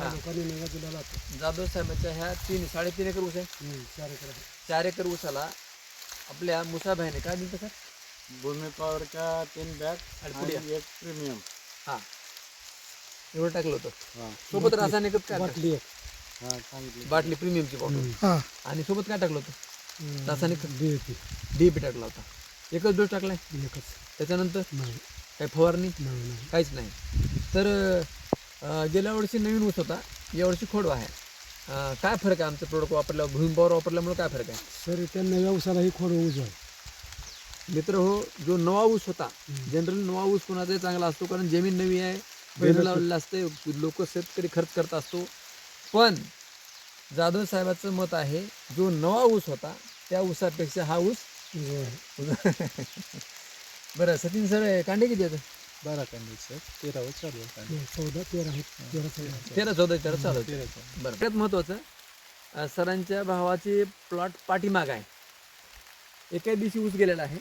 निलंगा जिल्हा लातूर जाधव साहेबांच्या ह्या तीन साडेतीन एकर ऊस आहे. हम्म, चार एकर आहे. चार एकर ऊसाला आपल्या मुसाभाईने काय दिलं सर? भूमी पॉवरच्या तीन बॅग आणि पुढे. आणि एक प्रीमियम हां. एवढं टाकलं होतं. हा. सोबत रासायनिक काय बाटली एक. हा सांगितली बाटली प्रीमियमची बॉटल हा. आणि सोबत काय टाकलं होतं? रासायनिक? डीएपी डीएपी टाकला होता. एकच डोस टाकलाय? एकच. त्याच्यानंतर? नाही. काही फवारणी? नाही नाही. काहीच नाही. तर अं, गेल्या वर्षी नवीन ऊस होता. यावर्षी खोडवा आहे. अं, काय फरक आहे आमचं प्रोडक्ट वापरल्यावर? भूमीपावर वापरल्यामुळे काय फरक आहे? सर त्यांना व्यवसायाला ही खोड उजव आहे. मित्र हो जो नवा ऊस होता जनरली नवा ऊस कोणाचाही चांगला असतो कारण जमीन नवी आहे पहिलं लावलेलं असते लोक शेतकरी खर्च करत असतो. पण जाधव साहेबाचं मत आहे जो नवा ऊस होता त्या ऊसापेक्षा हा ऊस बरं. सचिन सर कांडे किती येतं बारा कांदे सर तेरावं चालू आहे कांदे. चौदा तेरा तेरा चौदा तेरा चौदा तेरा चालू आहे. तेरा. बरं. सगळ्यात अं, सरांच्या भावाची प्लॉट पाठीमाग आहे. एका दिवशी ऊस गेलेला आहे.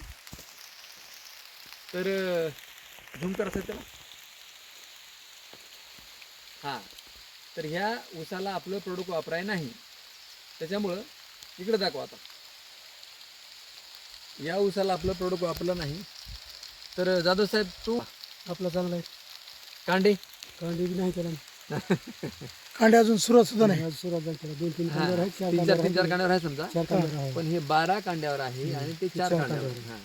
तर झूम करा सर त्याला. हां. तर ह्या ऊसाला आपलं प्रोडक्ट वापराय नाही. त्याच्यामुळं इकडे दाखवा आता. या ऊसाला आपलं प्रोडक्ट वापरलं नाही. तर जाधव साहेब तू आपला चांगला आहे. कांडे? कांदे बी नाही केला कांडे अजून सुरुवात सुद्धा नाही. आज सुरुवात झाली त्याला दोन तीन हां, कांद्यावर आहेत चार तीन चार तीन चार आहेत. कांड्यावर आहे समजा. चार कांद्यावर आहे पण हे बारा कांड्यावर आहे आणि ते चार चार कांड्यावर कांड्यावर. हां.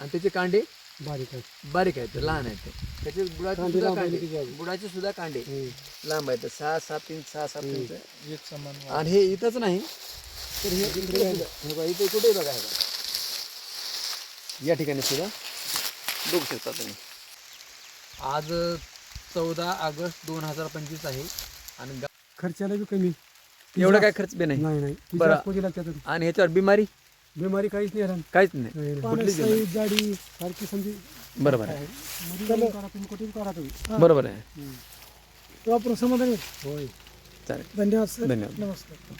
आणि त्याचे कांडे? बारीक आहे बारीक आहेत लहान आहेत. ते. त्याचे बुडाचे कांडे सुद्धा लांब आहेत कांडे. त्याचे. बुडाचे सुद्धा कांडे. हम्म. लांब आहेत. सहा सात इंच सहा सात इंच. एक समान. आणि हे इथंच नाही. तर हे इकडे सुद्धा- हे बघा, इथे कुठे बघा हे बघा. या ठिकाणी सुद्धा बघू शकता तुम्ही. आज चौदा ऑगस्ट दोन हजार पंचवीस आहे. आणि गा- खर्चाला बी कमी. एवढा काय खर्च बी नाही. नाही बरं. आणि ह्याच्यावर बिमारी? बिमारी काहीच नाही राहणार. काहीच नाही. नाही, नाही. कुठलीच पाण्याची बिमारी. साईज, जाडी सारखी समजी बरोबर आहे. मध्ये जाऊन करा तुम्ही कुठेही करा तुम्ही. बरोबर आहे. वापरून समाधानी होय. चालेल. धन्यवाद सर. धन्यवाद. नमस्कार.